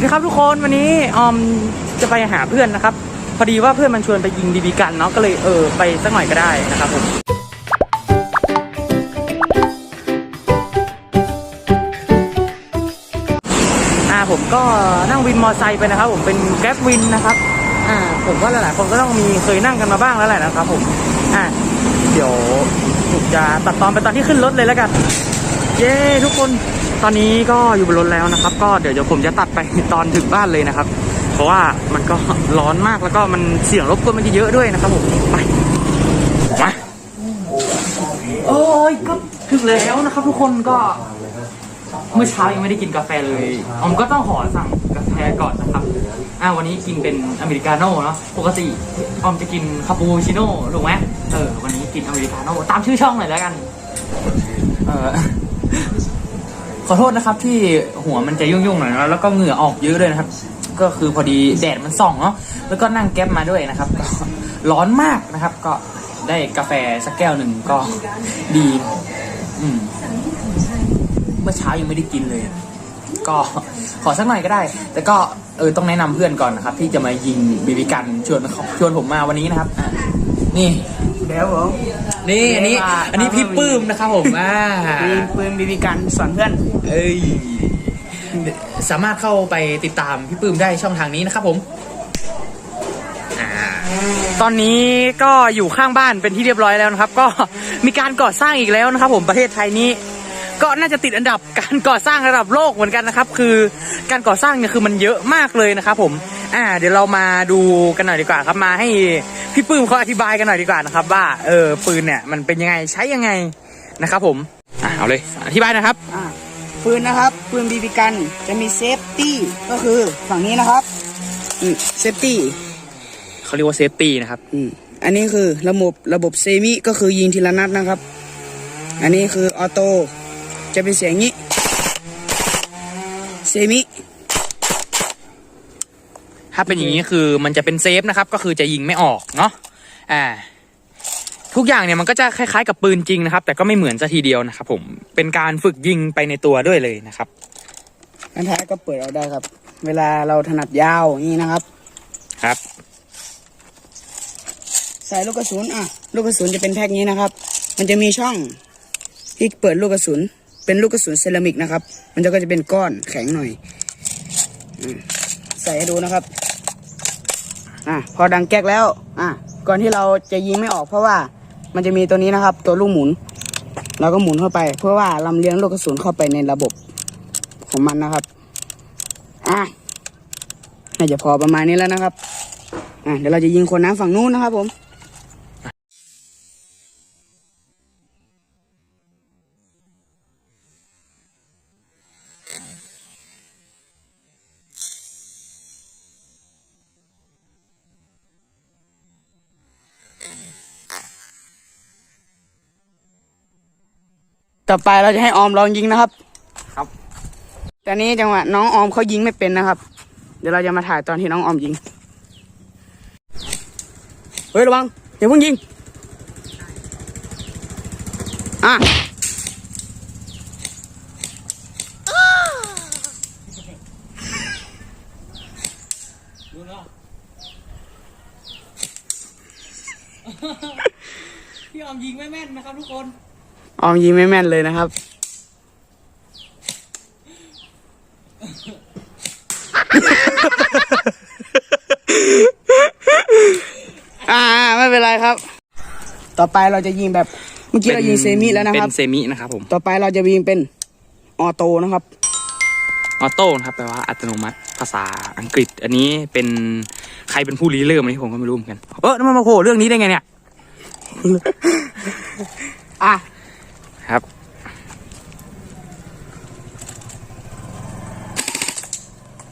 วัสดีครับทุกคนวันนี้ออมจะไปหาเพื่อนนะครับ พอดีว่าเพื่อนมันชวนไปยิงบีบีกันเนาะก็เลยเออไปสักหน่อยก็ได้นะครับผมอ่าผมก็นั่งวินมอไซค์ไปนะครับ ผมเป็นแกร็บวินนะครับอ่าผมว่าหลายๆคนก็ต้องมีเคยนั่งกันมาบ้างแล้วแหละนะครับ ผมอ่าเดี๋ยวผมจะตัดตอนไปตอนที่ขึ้นรถเลยแล้วกัน เย้ทุกคน ตอนนี้ก็อยู่บนรถแล้วนะครับ ก็เดี๋ยวเดี๋ยวผมจะตัดไปตอนถึงบ้านเลยนะครับ เพราะว่ามันก็ร้อนมากแล้วก็มันเสียงรบกวนมันจะเยอะด้วยนะครับผมไปมาโอ้ยก็ถึงแล้วนะครับ ทุกคนก็เมื่อเช้ายังไม่ได้กินกาแฟเลยออมก็ต้องขอสั่งกาแฟก่อนนะครับอ่าวันนี้กินเป็นอเมริกาโน่เนาะปกติออมจะกินคาปูชิโน่ถูกไหมเออวันนี้กินอเมริกาโน่ตามชื่อช่องหน่อยแล้วกัน เออ ขอโทษนะครับที่หัวมันจะยุ่งๆหน่อยนะแล้วก็เหงื่อออกเยอะเลยนะครับ ก็คือพอดีแดดมันส่องเนาะแล้วก็นั่งแก๊ปมาด้วยนะครับร้อนมากนะครับ ก็ได้กาแฟสักแก้วหนึ่งก็ดี อืมเมื่อเช้ายังไม่ได้กินเลย ก็ขอสักหน่อยก็ได้ แต่ก็เออต้องแนะนำเพื่อนก่อนนะครับ ที่จะมายิงบีบีกันชวนเขาชวนผมมาวันนี้นะครับนี่ เดี๋ยวผมนี่อันนี้ อันนี้พี่ปื้มนะครับผมอ่ามีปืนบีบีกันสอนเพื่อนเอ้ยสามารถเข้าไปติดตามพี่ปื้มได้ช่องทางนี้นะครับผมอ่าตอนนี้ก็อยู่ข้างบ้านเป็นที่เรียบร้อยแล้วนะครับ ก็มีการก่อสร้างอีกแล้วนะครับ ผมประเทศไทยนี้ ก็น่าจะติดอันดับการก่อสร้างระดับโลกเหมือนกันนะครับ คือการก่อสร้างเนี่ยคือมันเยอะมากเลยนะครับ ผม อ่า เดี๋ยวเรามาดูกันหน่อยดีกว่าครับมาให้ พี่ปื้มเขาอธิบายกันหน่อยดีกว่านะครับ ว่าเออปืนเนี่ยมันเป็นยังไงใช้ยังไงนะครับผมอ่าเอาเลยอธิบายนะครับอ่าปืนนะครับปืนบีบีกันจะมีเซฟตี้ก็คือฝั่งนี้นะครับอืมเซฟตี้เขาเรียกว่าเซฟตี้นะครับ อืมอันนี้คือระบบระบบเซมิก็คือยิงทีละนัดนะครับ อันนี้คือออโต้จะเป็นเสียงนี้เซมิ ถ้าเป็นอย่างนี้คือมันจะเป็นเซฟนะครับ ก็คือจะยิงไม่ออกเนาะอ่า ทุกอย่างเนี่ยมันก็จะคล้ายๆกับปืนจริงนะครับ แต่ก็ไม่เหมือนซะทีเดียวนะครับ ผมเป็นการฝึกยิงไปในตัวด้วยเลยนะครับอันท้ายก็เปิดเอาได้ครับ เวลาเราถนัดยาวอย่างนี้นะครับ ครับ ใส่ลูกกระสุนอะ ลูกกระสุนจะเป็นแพ็กนี้นะครับ มันจะมีช่องที่เปิดลูกกระสุน เป็นลูกกระสุนเซรามิกนะครับ มันจะก็จะเป็นก้อนแข็งหน่อยอืมใส่ให้ดูนะครับ อะพอดังแก๊กแล้ว อะ ก่อนที่เราจะยิงไม่ออกเพราะว่ามันจะมีตัวนี้นะครับ ตัวลูกหมุน เราก็หมุนเข้าไป เพื่อว่าลำเลียงลูกกระสุนเข้าไปในระบบของมันนะครับ อะน่าจะพอประมาณนี้แล้วนะครับ อะเดี๋ยวเราจะยิงคนน้ำฝั่งนู้นนะครับผม ต่อไปเราจะให้ออมลองยิงนะครับ ครับ ตอนนี้จังหวะน้องออมเขายิงไม่เป็นนะครับ เดี๋ยวเราจะมาถ่ายตอนที่น้องออมยิง เฮ้ยระวังอย่าเพิ่งยิง อะดูเนาะพี่ออมยิงไม่แม่นนะครับทุกคน ออมยิงไม่แม่นเลยนะครับ อ่าไม่เป็นไรครับ ต่อไปเราจะยิงแบบ เมื่อกี้เรายิงเซมิแล้วนะครับ เป็นเซมินะครับผมต่อไปเราจะยิงเป็นออโต้นะครับ ออโต้นะครับแปลว่าอัตโนมัติภาษาอังกฤษ อันนี้เป็นใครเป็นผู้ริเริ่มอันนี้ผมก็ไม่รู้เหมือนกัน เออแล้วมันมาโผล่เรื่องนี้ได้ไงเนี่ย อะ ครับ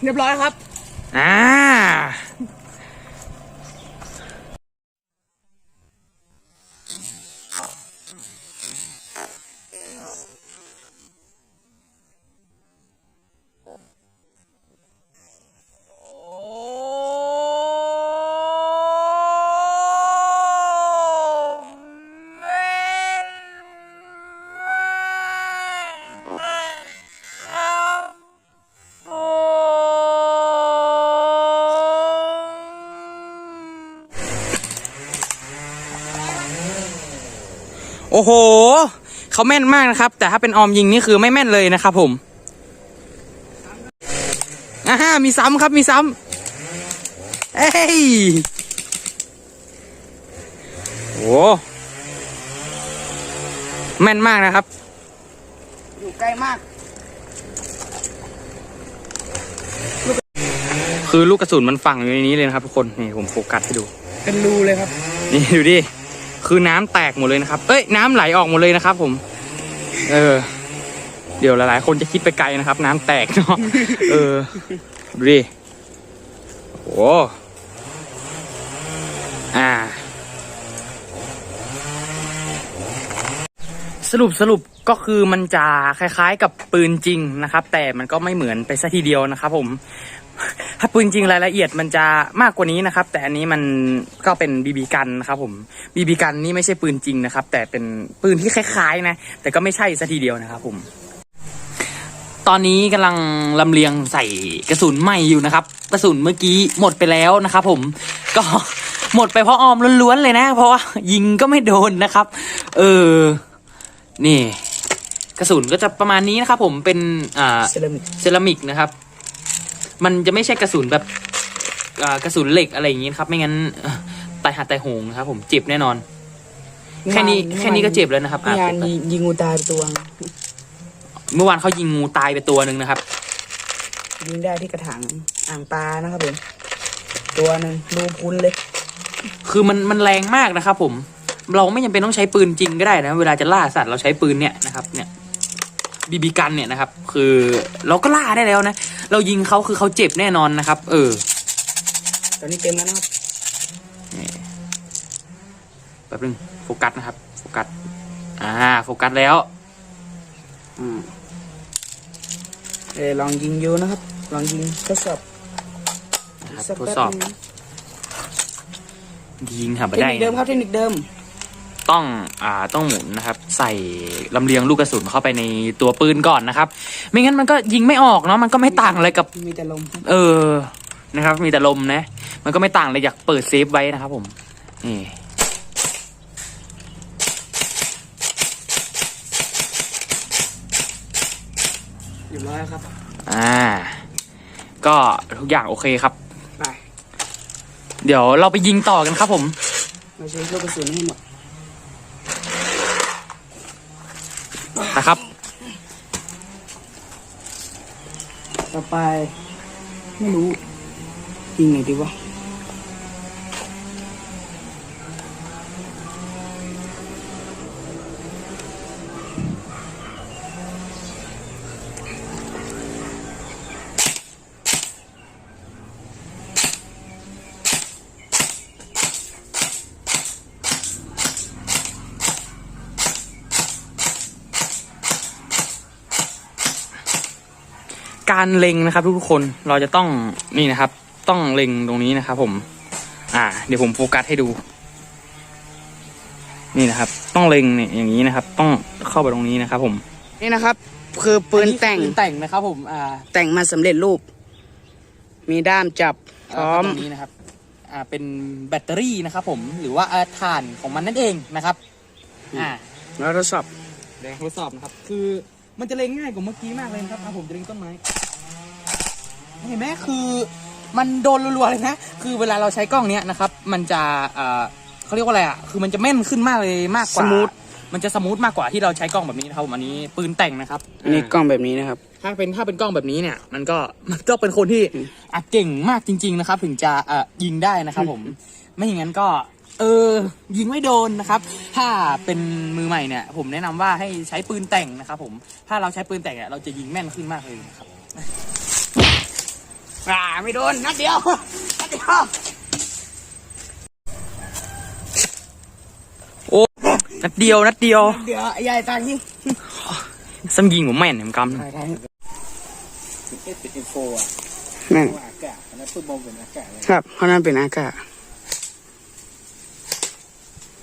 เรียบร้อยครับ อ่า อ้โห เขาแม่นมากนะครับ แต่ถ้าเป็นออมยิงนี่คือไม่แม่นเลยนะครับผมอ่ามีซ้ำครับมีซ้ำเอ้ยโอ้แม่นมากนะครับ อยู่ใกล้มาก คือลูกกระสุนมันฝังอยู่ในนี้เลยนะครับทุกคน นี่ผมโฟกัสให้ดู เป็นรูเลยครับ นี่ดูดิ คือน้ำแตกหมดเลยนะครับ เอ้ยน้ำไหลออกหมดเลยนะครับ ผม เออ เดี๋ยวหลายๆ คนจะคิดไปไกลนะครับ น้ำแตกเนาะ เออ ดูดิ โอ้ อ่า สรุปสรุปก็คือมันจะคล้ายๆกับปืนจริงนะครับ แต่มันก็ไม่เหมือนไปซะทีเดียวนะครับ ผม ถ้าปืนจริงรายละเอียดมันจะมากกว่านี้นะครับ แต่อันนี้มันก็เป็นบีบีกันนะครับผมบีบีกันนี่ไม่ใช่ปืนจริงนะครับ แต่เป็นปืนที่คล้ายๆนะ แต่ก็ไม่ใช่ซะทีเดียวนะครับผม ตอนนี้กำลังลำเลียงใส่กระสุนใหม่อยู่นะครับ กระสุนเมื่อกี้หมดไปแล้วนะครับผมก็หมดไปเพราะออมล้วนๆเลยนะ เพราะว่ายิงก็ไม่โดนนะครับ เออ นี่ กระสุนก็จะประมาณนี้นะครับผมเป็นอ่าเซรามิกเซรามิกนะครับ มันจะไม่ใช่กระสุนแบบอ่ากระสุนเหล็กอะไรอย่างงี้นะครับไม่งั้นเอ่อตายหาตายโหงนะครับ ผมเจ็บแน่นอน แค่นี้แค่นี้ก็เจ็บแล้วนะครับเมื่อะอวานยิงยิงงูตายไปตัวเมื่อวานเขายิงงูตายไปตัวหนึ่งนะครับ ยิงได้ที่กระถางอ่างปลานะครับผมตัวหนึ่งรูพุนเลย คือมันมันแรงมากนะครับผม เราไม่จำเป็นต้องใช้ปืนจริงก็ได้นะ เวลาจะล่าสัตว์เราใช้ปืนเนี่ยนะครับเนี่ย บีบีกันเนี่ยนะครับ คือเราก็ล่าได้แล้วนะ เรายิงเขาคือเขาเจ็บแน่นอนนะครับ เออ ตอนนี้เต็มแล้วนะครับแป๊บนึงโฟกัสนะครับ โฟกัส อ่า โฟกัสแล้ว อืมเออลองยิงอยู่นะครับ ลองยิงทดสอบนะครับสักทดแป๊บสอบนึงยิงหาเทไม่คได้นิคเดิมครับเทคนิคเดิม ต้องอ่าต้องหมุนนะครับ ใส่ลำเลียงลูกกระสุนเข้าไปในตัวปืนก่อนนะครับ ไม่งั้นมันก็ยิงไม่ออกเนาะมันก็ไม่ต่างอะไรกับ มีแต่ลมเออนะครับ มีแต่ลมนะ มันก็ไม่ต่างเลยอยากเปิดเซฟไว้นะครับผมนี่เรียบร้อยแล้วครับ อ่า ก็ทุกอย่างโอเคครับ ไป เดี๋ยวเราไปยิงต่อกันครับผมเราใช้ลูกกระสุนให้หมด นะครับ ต่อไป ไม่รู้ยิงไหนดีวะ การเล็งนะครับ ทุกคนเราจะต้องนี่นะครับ ต้องเล็งตรงนี้นะครับ ผม อ่า เดี๋ยวผมโฟกัสให้ดู นี่นะครับ ต้องเล็งเนี่ยอย่างนี้นะครับ ต้องเข้าไปตรงนี้นะครับ ผม นี่นะครับ คือปืนแต่งปืนแต่งนะครับ ผมอ่าแต่งมาสำเร็จรูป มีด้ามจับพร้อมตรงนี้นะครับ อ่าเป็นแบตเตอรี่นะครับ ผมหรือว่าอ่าถ่านของมันนั่นเองนะครับ อ่าแล้วทดสอบเดี๋ยวทดสอบนะครับ คือมันจะเล็งง่ายกว่าเมื่อกี้มากเลยนะครับอะผมจะเล็งต้นไม้ เห็นไหมคือมันโดนรัวๆเลยนะ คือเวลาเราใช้กล้องเนี้ยนะครับ มันจะเอ่อเขาเรียกว่าอะไรอะ คือมันจะแม่นขึ้นมากเลยมากกว่าสมูทมันจะสมูทมากกว่าที่เราใช้กล้องแบบนี้นะครับผมอันนี้ปืนแต่งนะครับอันนี้กล้องแบบนี้นะครับ ถ้าเป็นถ้าเป็นกล้องแบบนี้เนี่ย มันก็มันก็เป็นคนที่อะเก่งมากจริง ๆนะครับ ถึงจะเอ่อยิงได้นะครับผม ไม่อย่างนั้นก็ เออ ยิงไม่โดนนะครับ ถ้าเป็นมือใหม่เนี่ย ผมแนะนำว่าให้ใช้ปืนแต่งนะครับผม ถ้าเราใช้ปืนแต่งเนี่ยเราจะยิงแม่นขึ้นมากเลยนะครับ อ่าไม่โดนนัดเดียวนัดเดียวโอ้นัดเดียวนัดเดียวเดี๋ยวไอ้ใหญ่ตายยิงซ้ำยิงผมแม่นผมกำถ่ายถ่ายเป็นอินโฟอะแม่งว่าอากาศอันนั้นฟุตบอลเป็นอากาศเลยครับเพราะนั้นเป็นอากาศ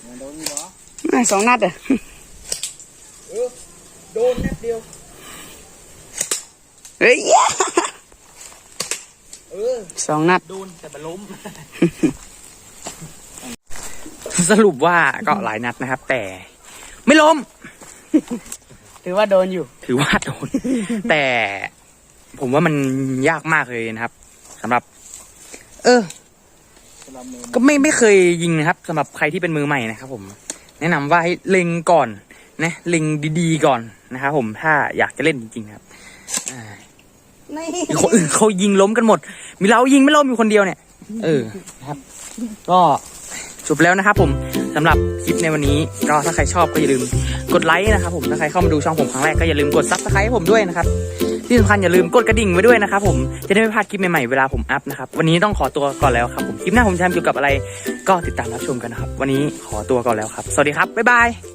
มันโดนนี่เหรอแม่งสองนัดอะโดนนัดเดียวเฮ้ยเออ สองนัด โดนแต่ไปล้ม สรุปว่าก็หลายนัดนะครับ แต่ไม่ล้ม ถือว่าโดนอยู่ ถือว่าโดน แต่ผมว่ามันยากมากเลยนะครับสำหรับ เออสำหรับมือก็ไม่ไม่เคยยิงนะครับสำหรับใครที่เป็นมือใหม่นะครับ ผม แนะนำว่าให้เล็งก่อนนะเล็งดีๆก่อนนะครับผมถ้าอยากจะเล่นจริงๆครับอ่านี่มีคนอื่นเขายิงล้มกันหมด มีเรายิงไม่ล้มอยู่คนเดียวเนี่ย เออนะครับ ก็จบแล้วนะครับผมสำหรับคลิปในวันนี้ก็ถ้าใครชอบก็อย่าลืมกดไลค์นะครับผมถ้าใครเข้ามาดูช่องผมครั้งแรกก็อย่าลืมกดซับสไครต์ให้ผมด้วยนะครับที่สำคัญอย่าลืมกดกระดิ่งไว้ด้วยนะครับผมจะได้ไม่พลาดคลิปใหม่ๆเวลาผมอัพนะครับวันนี้ต้องขอตัวก่อนแล้วครับผมคลิปหน้าผมจะทำเกี่ยวกับอะไร ก็ติดตามรับชมกันนะครับ วันนี้ขอตัวก่อนแล้วครับ สวัสดีครับบ๊ายบาย